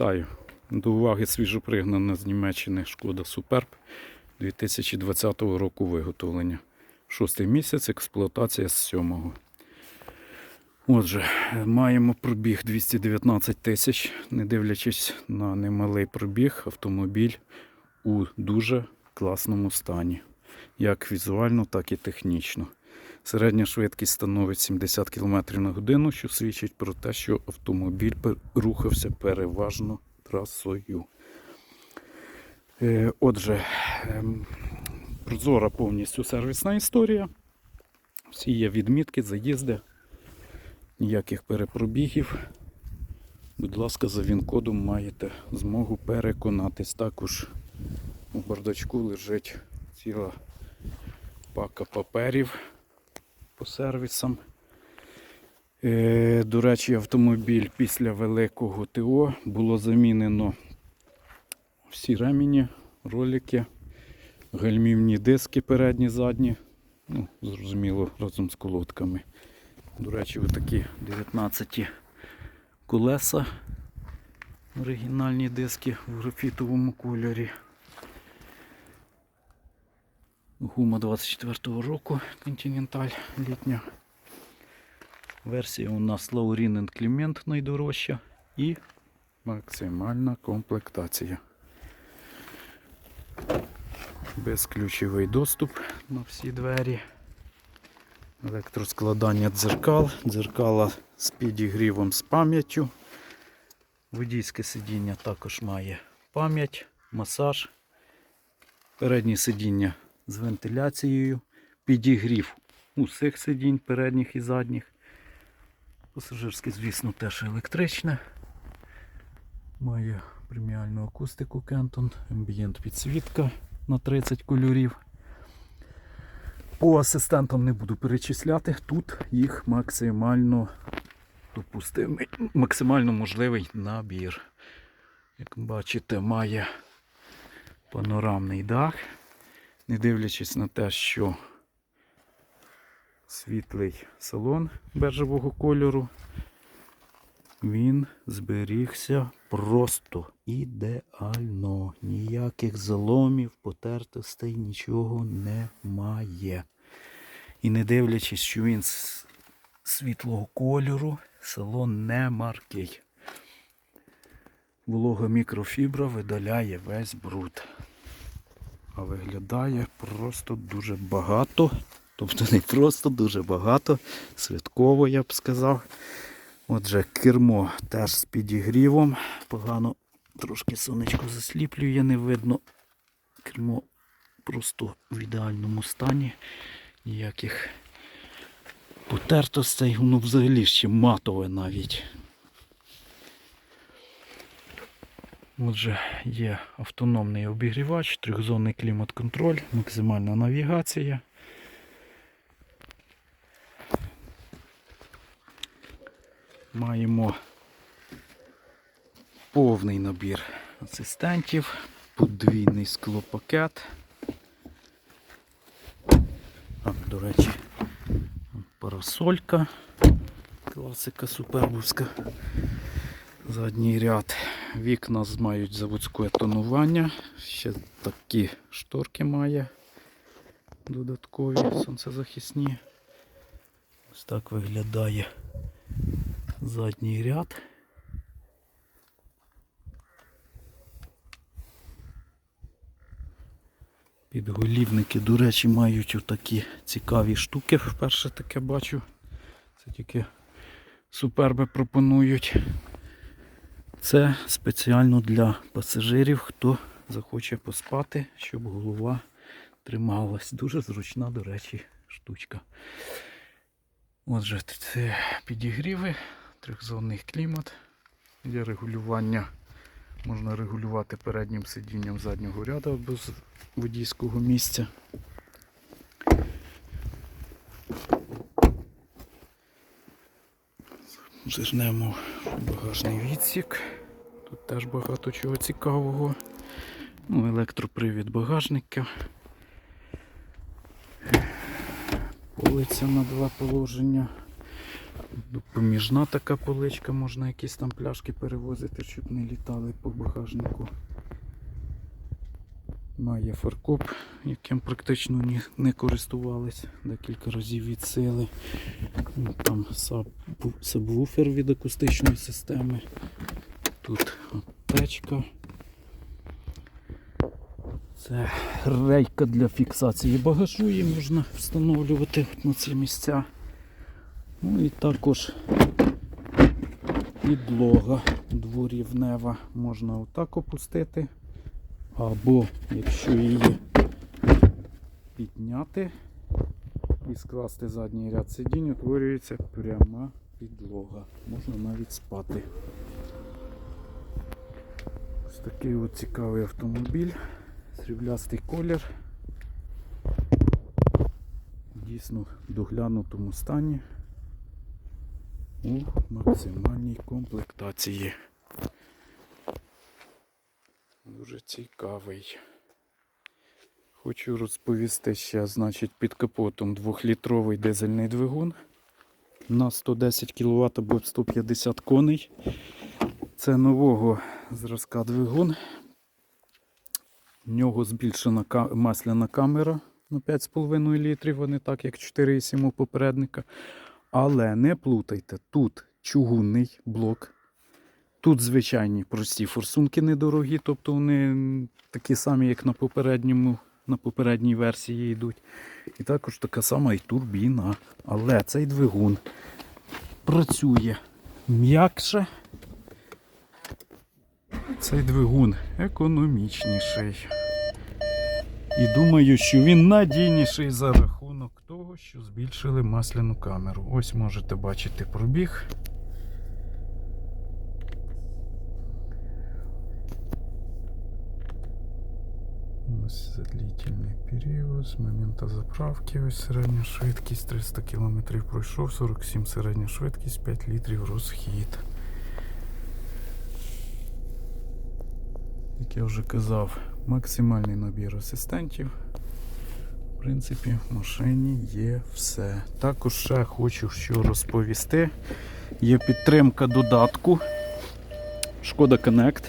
Вітаю. До уваги свіжопригнана з Німеччини Шкода Суперб 2020 року виготовлення. Шостий місяць, експлуатація з сьомого. Отже, маємо пробіг 219 тисяч. Не дивлячись на немалий пробіг, автомобіль у дуже класному стані. Як візуально, так і технічно. Середня швидкість становить 70 км на годину, що свідчить про те, що автомобіль рухався переважно трасою. Е, Отже, ем, прозора повністю сервісна історія. Всі є відмітки, заїзди, ніяких перепробігів. Будь ласка, за він-кодом маєте змогу переконатись. Також у бардачку лежить ціла пака паперів по сервісам. Е, До речі, автомобіль після великого ТО було замінено всі ремені, ролики, гальмівні диски передні, задні. Ну, зрозуміло, разом з колодками. До речі, отакі 19 колеса. Оригінальні диски в графітовому кольорі. Гума 24-го року Continental літня. Версія у нас Laurin and Clement найдорожча і максимальна комплектація. Безключовий доступ на всі двері. Електроскладання дзеркал, дзеркала з підігрівом з пам'яттю. Водійське сидіння також має пам'ять, масаж. Переднє сидіння з вентиляцією, підігрів усіх сидінь передніх і задніх. Пасажирське, звісно, теж електричне. Має преміальну акустику Кентон, амбієнт підсвітка на 30 кольорів. По асистентам не буду перечисляти. Тут їх максимально допустимий, максимально можливий набір. Як бачите, має панорамний дах. Не дивлячись на те, що світлий салон бежевого кольору, він зберігся просто ідеально. Ніяких заломів, потертостей, нічого немає. І не дивлячись, що він світлого кольору, салон не маркий. Волога мікрофібра видаляє весь бруд. А виглядає просто дуже багато. Тобто не просто дуже багато. Святково, я б сказав. Отже, кермо теж з підігрівом. Погано трошки сонечко засліплює, не видно. Кермо просто в ідеальному стані. Ніяких потертостей, воно взагалі ще матове навіть. Отже, є автономний обігрівач, трьохзонний клімат-контроль, максимальна навігація. Маємо повний набір асистентів, подвійний склопакет. А, до речі, парасолька, класика супербовська. Задній ряд. Вікна мають заводське тонування. Ще такі шторки має додаткові сонцезахисні. Ось так виглядає задній ряд. Підголівники, до речі, мають отакі цікаві штуки. Вперше таке бачу. Це тільки суперби пропонують. Це спеціально для пасажирів, хто захоче поспати, щоб голова трималась. Дуже зручна, до речі, штучка. Отже, це підігріви, трьохзонний клімат. Для регулювання можна регулювати переднім сидінням заднього ряду без водійського місця. Зажнемо багажний відсік. Тут теж багато чого цікавого. Ну, електропривід багажника. Полиця на два положення. Допоміжна така поличка, можна якісь там пляшки перевозити, щоб не літали по багажнику. Має фаркоп, яким практично ні, не користувались, декілька разів від сили. Ну, Там саб- сабвуфер від акустичної системи. Тут аптечка. Це рейка для фіксації багажу, її можна встановлювати на ці місця. Ну і також підлога дворівнева можна отак опустити. Або якщо її підняти і скласти задній ряд сидінь, утворюється пряма підлога. Можна навіть спати. Ось такий от цікавий автомобіль. Сріблястий колір. Дійсно в доглянутому стані у максимальній комплектації. Дуже цікавий. Хочу розповісти ще, значить, під капотом 2-літровий дизельний двигун на 110 кВт або 150 коней. Це нового зразка двигун. В нього збільшена масляна камера на 5,5 літрів, а не так, як 4,7 у попередника. Але не плутайте, тут чугунний блок. Тут звичайні прості форсунки недорогі, тобто вони такі самі, як на попередньому, на попередній версії йдуть. І також така сама і турбіна. Але цей двигун працює м'якше. Цей двигун економічніший. І думаю, що він надійніший за рахунок того, що збільшили масляну камеру. Ось можете бачити пробіг. Ось длительний період з моменту заправки. Ось середня швидкість 300 км пройшов, 47 середня швидкість, 5 літрів розхід. Як я вже казав, максимальний набір асистентів. В принципі, в машині є все. Також ще хочу що розповісти. Є підтримка додатку Шкода Connect.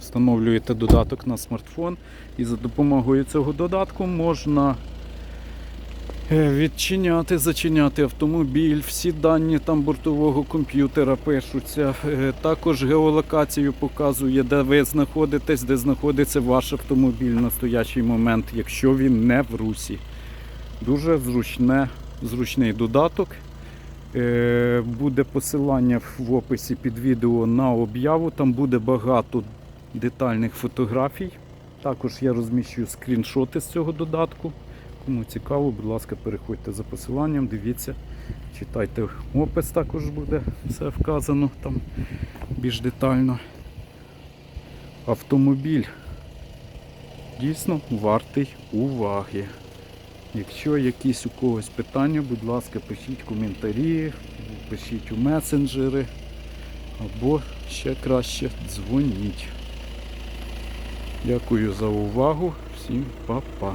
Встановлюєте додаток на смартфон, і за допомогою цього додатку можна е, відчиняти, зачиняти автомобіль, всі дані там бортового комп'ютера пишуться. Е, Також геолокацію показує, де ви знаходитесь, де знаходиться ваш автомобіль в настоящий момент, якщо він не в русі. Дуже зручне, зручний додаток. Е, Буде посилання в описі під відео на об'яву. Там буде багато детальних фотографій. Також я розміщую скріншоти з цього додатку. Кому цікаво, будь ласка, переходьте за посиланням, дивіться, читайте опис, також буде все вказано там більш детально. Автомобіль дійсно вартий уваги. Якщо якісь у когось питання, будь ласка, пишіть коментарі, пишіть у месенджери або ще краще дзвоніть. Дякую за увагу. Всім па-па.